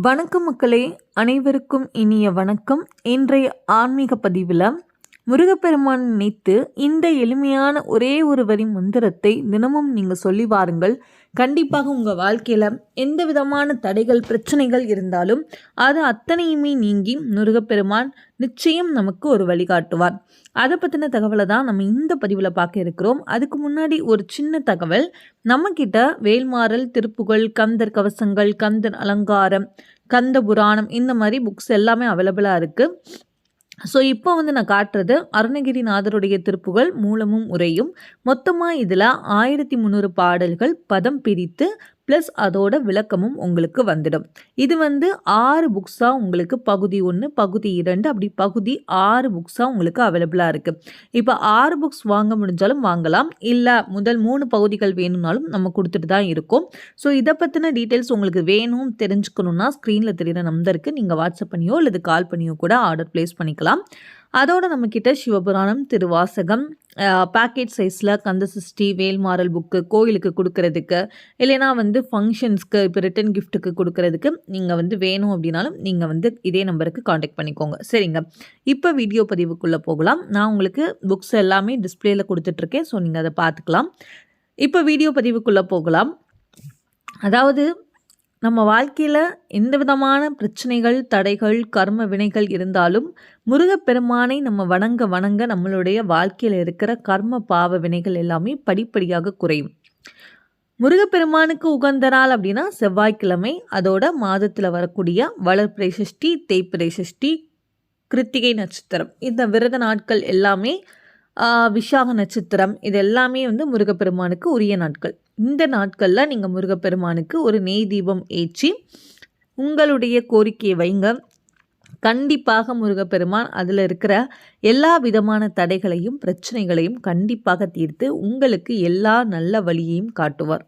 வணக்கம் மக்களே அனைவருக்கும் இனிய வணக்கம். இன்றைய ஆன்மீக பதிவில் முருகப்பெருமான் நினைத்து இந்த எளிமையான ஒரே ஒரு வரி மந்திரத்தை தினமும் நீங்கள் சொல்லி வாருங்கள். கண்டிப்பாக உங்கள் வாழ்க்கையில் எந்த விதமான தடைகள் பிரச்சனைகள் இருந்தாலும் அது அத்தனையுமே நீங்கி முருகப்பெருமான் நிச்சயம் நமக்கு ஒரு வழிகாட்டுவார் அதை பற்றின தகவலை தான் நம்ம இந்த பதிவில் பார்க்க இருக்கிறோம். அதுக்கு முன்னாடி ஒரு சின்ன தகவல். நம்மக்கிட்ட வேல்மாறல் திருப்புகள் கந்தர் கவசங்கள் கந்தன் அலங்காரம் கந்த புராணம் இந்த மாதிரி புக்ஸ் எல்லாமே அவைலபிளாக இருக்குது ஸோ இப்போ வந்து நான் காட்டுறது அருணகிரிநாதருடைய திருப்புகள் மூலமும் உரையும் மொத்தமாக இதில் ஆயிரத்தி முந்நூறு பாடல்கள் பதம் பிரித்து ப்ளஸ் அதோட விளக்கமும் உங்களுக்கு வந்துடும். இது வந்து ஆறு புக்ஸாக உங்களுக்கு பகுதி ஒன்று பகுதி இரண்டு அப்படி பகுதி ஆறு புக்ஸாக உங்களுக்கு அவைலபிளாக இருக்குது இப்போ ஆறு புக்ஸ் வாங்க முடிஞ்சாலும் வாங்கலாம். இல்லை முதல் மூணு பகுதிகள் வேணும்னாலும் நம்ம கொடுத்துட்டு தான் இருக்கோம். ஸோ இதை பற்றின டீட்டெயில்ஸ் உங்களுக்கு வேணும் தெரிஞ்சுக்கணுன்னா ஸ்க்ரீனில் தெரிகிற நம்பருக்கு நீங்கள் வாட்ஸ்அப் பண்ணியோ அல்லது கால் பண்ணியோ கூட ஆர்டர் ப்ளேஸ் பண்ணிக்கலாம். அதோடு நம்மக்கிட்ட சிவபுராணம் திருவாசகம் பேக்கேஜ் சைஸில் கந்த வேல்மாறல் புக்கு கோயிலுக்கு கொடுக்கறதுக்கு இல்லைனா வந்து ஃபங்க்ஷன்ஸ்க்கு இப்போ ரிட்டன் கிஃப்ட்டுக்கு கொடுக்கறதுக்கு நீங்கள் வந்து வேணும் அப்படின்னாலும் நீங்கள் வந்து இதே நம்பருக்கு காண்டாக்ட் பண்ணிக்கோங்க. சரிங்க. இப்போ வீடியோ பதிவுக்குள்ளே போகலாம். நான் உங்களுக்கு புக்ஸ் எல்லாமே டிஸ்பிளேயில் கொடுத்துட்ருக்கேன். ஸோ நீங்கள் அதை பார்த்துக்கலாம். இப்போ வீடியோ பதிவுக்குள்ளே போகலாம். அதாவது நம்ம வாழ்க்கையில் எந்த விதமான பிரச்சனைகள் தடைகள் கர்ம வினைகள் இருந்தாலும் முருகப்பெருமானை நம்ம வணங்க வணங்க நம்மளுடைய வாழ்க்கையில் இருக்கிற கர்ம பாவ வினைகள் எல்லாமே படிப்படியாக குறையும். முருகப்பெருமானுக்கு உகந்த நாள் அப்படின்னா செவ்வாய்க்கிழமை. அதோட மாதத்தில் வரக்கூடிய வளர்ப்பிரை சஷ்டி தேய்ப்பிரை சஷ்டி கிருத்திகை நட்சத்திரம். இந்த விரத நாட்கள் எல்லாமே விஷாக நட்சத்திரம். இது எல்லாமே வந்து முருகப்பெருமானுக்கு உரிய நாட்கள். இந்த நாட்களில் நீங்கள் முருகப்பெருமானுக்கு ஒரு நெய் தீபம் ஏற்றி உங்களுடைய கோரிக்கையை வைங்க. கண்டிப்பாக முருகப்பெருமான் அதில் இருக்கிற எல்லா விதமான தடைகளையும் பிரச்சனைகளையும் கண்டிப்பாக தீர்த்து உங்களுக்கு எல்லா நல்ல வழியையும் காட்டுவார்.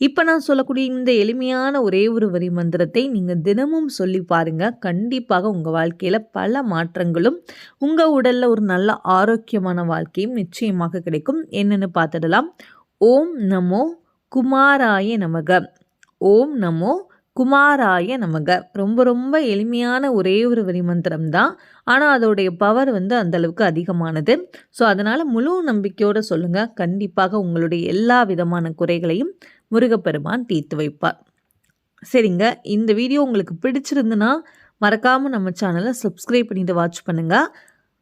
இப்போ நான் சொல்லக்கூடிய இந்த எளிமையான ஒரே ஒரு வரி மந்திரத்தை நீங்கள் தினமும் சொல்லி பாருங்கள் கண்டிப்பாக உங்கள் வாழ்க்கையில் பல மாற்றங்களும் உங்கள் உடலில் ஒரு நல்ல ஆரோக்கியமான வாழ்க்கையும் நிச்சயமாக கிடைக்கும். என்னென்னு பார்த்துடலாம். ஓம் நமோ குமாராய நமக. ஓம் நமோ குமாராய நமக. ரொம்ப ரொம்ப எளிமையான ஒரே ஒரு வரி மந்திரம் தான் ஆனால் அதோடைய பவர் வந்து அந்தளவுக்கு அதிகமானது. ஸோ அதனால் முழு நம்பிக்கையோடு சொல்லுங்கள் கண்டிப்பாக உங்களுடைய எல்லா விதமான குறைகளையும் முருகப்பெருமான் தீர்த்து வைப்பார். சரிங்க. இந்த வீடியோ உங்களுக்கு பிடிச்சிருந்துன்னா மறக்காமல் நம்ம சேனலை சப்ஸ்கிரைப் பண்ணிட்டு வாட்ச் பண்ணுங்கள்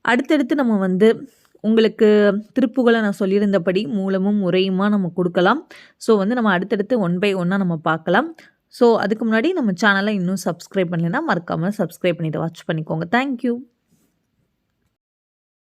அடுத்தடுத்து நம்ம வந்து உங்களுக்கு திருப்புகளை நான் சொல்லியிருந்தபடி மூலமும் முறையுமா நம்ம கொடுக்கலாம். ஸோ வந்து நம்ம அடுத்தடுத்து ஒன் பை ஒன்னாக நம்ம பார்க்கலாம். ஸோ அதுக்கு முன்னாடி நம்ம சேனலை இன்னும் சப்ஸ்கிரைப் பண்ணலைன்னா மறக்காமல் சப்ஸ்கிரைப் பண்ணிவிட்டு வாட்ச் பண்ணிக்கோங்க. தேங்க்யூ